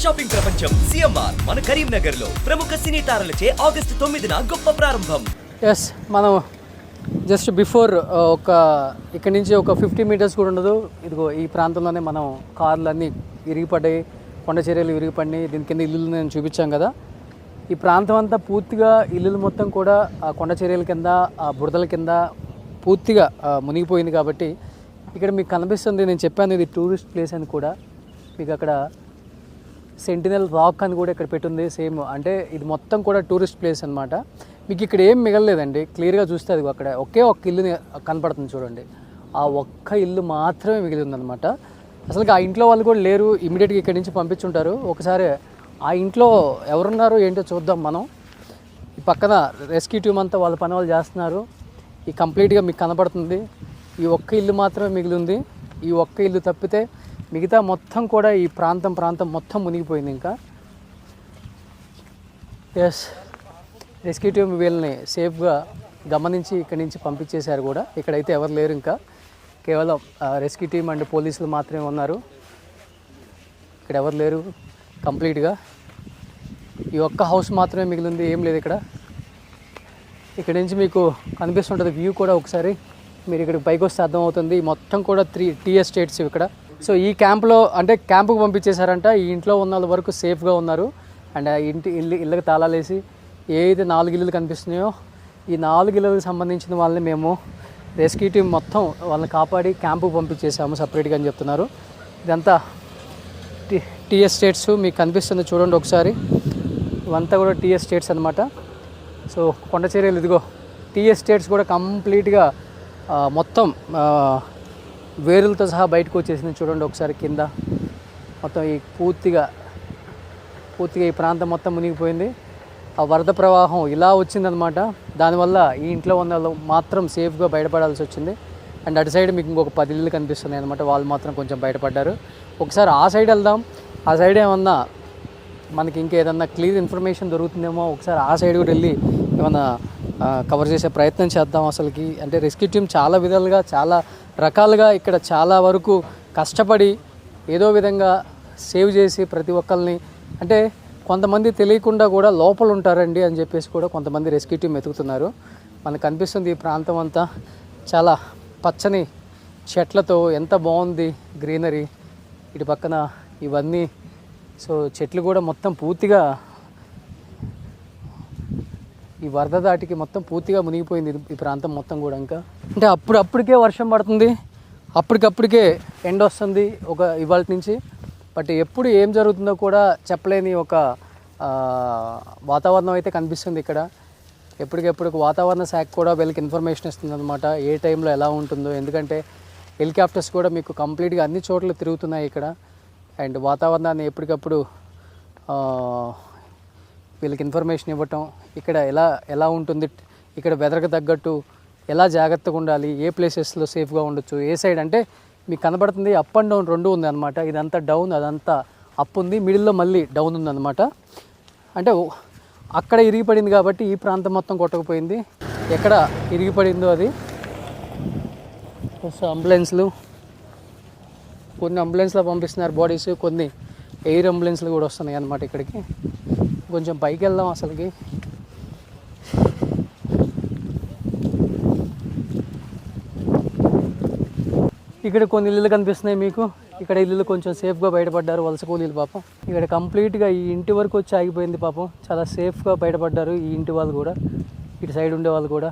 Shopping ప్రపంచం CMR మన కరీంనగర్లో ప్రముఖ సినీ తారలచే ఆగస్టు తొమ్మిదిన గొప్ప ప్రారంభం. ఎస్ మనం జస్ట్ బిఫోర్ uh, ఒక ఇక్కడి నుంచి ఒక ఫిఫ్టీ మీటర్స్ కూడా ఉండదు. ఇదిగో ఈ ప్రాంతంలోనే మనం కార్లు అన్నీ విరిగిపడ్డాయి కొండ చర్యలు విరిగిపడినాయి దీని కింద ఇల్లులు నేను చూపించాం కదా. ఈ ప్రాంతం అంతా పూర్తిగా ఇల్లులు మొత్తం కూడా ఆ కొండ చర్యల కింద ఆ బురదల కింద పూర్తిగా మునిగిపోయింది కాబట్టి ఇక్కడ మీకు కనిపిస్తుంది నేను చెప్పాను ఇది టూరిస్ట్ ప్లేస్ అని కూడా. మీకు అక్కడ సెంటినల్ రాక్ అని కూడా ఇక్కడ పెట్టుంది సేమ్ అంటే ఇది మొత్తం కూడా టూరిస్ట్ ప్లేస్ అనమాట మీకు ఇక్కడ ఏం మిగలలేదండి. క్లియర్గా చూస్తే అది అక్కడ ఒకే ఒక్క ఇల్లు కనపడుతుంది చూడండి. ఆ ఒక్క ఇల్లు మాత్రమే మిగిలి ఉందన్నమాట అసలు ఆ ఇంట్లో వాళ్ళు కూడా లేరు. ఇమీడియట్గా ఇక్కడి నుంచి పంపించుంటారు. ఒకసారి ఆ ఇంట్లో ఎవరున్నారో ఏంటో చూద్దాం మనం. ఈ పక్కన రెస్క్యూ టీమ్ అంతా వాళ్ళ పని వాళ్ళు చేస్తున్నారు. ఈ కంప్లీట్గా మీకు కనపడుతుంది. ఈ ఒక్క ఇల్లు మాత్రమే మిగిలి ఉంది ఈ ఒక్క ఇల్లు తప్పితే మిగతా మొత్తం కూడా ఈ ప్రాంతం ప్రాంతం మొత్తం మునిగిపోయింది ఇంకా. ఎస్ రెస్క్యూ టీమ్ వీళ్ళని సేఫ్గా గమనించి ఇక్కడి నుంచి పంపించేశారు కూడా. ఇక్కడైతే ఎవరు లేరు ఇంకా. కేవలం రెస్క్యూ టీం అండ్ పోలీసులు మాత్రమే ఉన్నారు. ఇక్కడ ఎవరు లేరు కంప్లీట్గా ఈ ఒక్క హౌస్ మాత్రమే మిగిలింది ఏం లేదు ఇక్కడ. ఇక్కడ నుంచి మీకు కనిపిస్తుంటుంది వ్యూ కూడా ఒకసారి. మీరు ఇక్కడికి పైకి వస్తే అర్థమవుతుంది. మొత్తం కూడా త్రీ టీ ఎస్టేట్స్ ఇక్కడ. సో ఈ క్యాంప్లో అంటే క్యాంపుకు పంపించేశారంట. ఈ ఇంట్లో ఉన్న వాళ్ళ వరకు సేఫ్గా ఉన్నారు. అండ్ ఆ ఇంటి ఇల్లు ఇళ్ళకి తాళాలేసి ఏదైతే నాలుగు ఇల్లులు కనిపిస్తున్నాయో ఈ నాలుగు ఇళ్ళకి సంబంధించిన వాళ్ళని మేము రెస్క్యూ టీం మొత్తం వాళ్ళని కాపాడి క్యాంపుకు పంపించేసాము సపరేట్గా అని చెప్తున్నారు. ఇదంతా టీ టీ స్టేట్స్ మీకు కనిపిస్తుంది చూడండి ఒకసారి. ఇవంతా కూడా టీఎస్ స్టేట్స్ అనమాట సో కొండచేరియలు ఇదిగో టీఎస్ స్టేట్స్ కూడా కంప్లీట్గా మొత్తం వేరులతో సహా బయటకు వచ్చేసింది చూడండి ఒకసారి కింద. మొత్తం ఈ పూర్తిగా పూర్తిగా ఈ ప్రాంతం మొత్తం మునిగిపోయింది. ఆ వరద ప్రవాహం ఇలా వచ్చిందనమాట దానివల్ల ఈ ఇంట్లో ఉన్న వాళ్ళు మాత్రం సేఫ్గా బయటపడాల్సి వచ్చింది. అండ్ అటు సైడ్ మీకు ఇంకొక పది ఇల్లు కనిపిస్తున్నాయి అనమాట వాళ్ళు మాత్రం కొంచెం బయటపడ్డారు. ఒకసారి ఆ సైడ్ వెళ్దాం. ఆ సైడ్ ఏమన్నా మనకి ఇంకా ఏదన్నా క్లియర్ ఇన్ఫర్మేషన్ దొరుకుతుందేమో ఒకసారి ఆ సైడ్ కూడా వెళ్ళి ఏమన్నా కవర్ చేసే ప్రయత్నం చేద్దాం అసలుకి. అంటే రెస్క్యూ టీం చాలా విధాలుగా చాలా రకాలుగా ఇక్కడ చాలా వరకు కష్టపడి ఏదో విధంగా సేవ్ చేసి ప్రతి ఒక్కరిని అంటే కొంతమంది తెలియకుండా కూడా లోపల ఉంటారండి అని చెప్పేసి కూడా కొంతమంది రెస్క్యూ టీం వెతుకుతున్నారు. మనకు కనిపిస్తుంది ఈ ప్రాంతం అంతా చాలా పచ్చని చెట్లతో ఎంత బాగుంది గ్రీనరీ. ఇటు పక్కన ఇవన్నీ సో చెట్లు కూడా మొత్తం పూర్తిగా ఈ వరద దాటికి మొత్తం పూర్తిగా మునిగిపోయింది ఈ ప్రాంతం మొత్తం కూడా ఇంకా. అంటే అప్పుడు అప్పటికే వర్షం పడుతుంది. అప్పటికప్పటికే ఎండ వస్తుంది ఒక ఇవాళ నుంచి. బట్ ఎప్పుడు ఏం జరుగుతుందో కూడా చెప్పలేని ఒక వాతావరణం అయితే కనిపిస్తుంది ఇక్కడ. ఎప్పటికెప్పుడు వాతావరణ శాఖ కూడా వీళ్ళకి ఇన్ఫర్మేషన్ ఇస్తుంది అనమాట ఏ టైంలో ఎలా ఉంటుందో. ఎందుకంటే హెలికాప్టర్స్ కూడా మీకు కంప్లీట్గా అన్ని చోట్ల తిరుగుతున్నాయి ఇక్కడ. అండ్ వాతావరణాన్ని ఎప్పటికప్పుడు వీళ్ళకి ఇన్ఫర్మేషన్ ఇవ్వటం ఇక్కడ ఎలా ఎలా ఉంటుంది ఇక్కడ వెదర్కి తగ్గట్టు ఎలా జాగ్రత్తగా ఉండాలి ఏ ప్లేసెస్లో సేఫ్గా ఉండొచ్చు ఏ సైడ్ అంటే మీకు కనబడుతుంది అప్ అండ్ డౌన్ రెండు ఉంది అనమాట ఇదంతా డౌన్ అదంతా అప్ ఉంది. మిడిల్లో మళ్ళీ డౌన్ ఉంది అనమాట అంటే అక్కడ ఇరిగిపడింది కాబట్టి ఈ ప్రాంతం మొత్తం కొట్టకపోయింది. ఎక్కడ ఇరిగిపడిందో అది? సో అంబులెన్స్లు కొన్ని అంబులెన్స్లో పంపిస్తున్నారు బాడీస్ కొన్ని ఎయిర్ అంబులెన్స్లు కూడా వస్తున్నాయి అన్నమాట ఇక్కడికి. కొంచెం పైకి వెళ్దాం అసలుకి. ఇక్కడ కొన్ని ఇల్లులు కనిపిస్తున్నాయి మీకు. ఇక్కడ ఇల్లులు కొంచెం సేఫ్గా బయటపడ్డారు వలస కూలీలు పాపం. ఇక్కడ కంప్లీట్గా ఈ ఇంటి వరకు వచ్చి ఆగిపోయింది పాపం. చాలా సేఫ్గా బయటపడ్డారు ఈ ఇంటి వాళ్ళు కూడా. ఇటు సైడ్ ఉండే వాళ్ళు కూడా.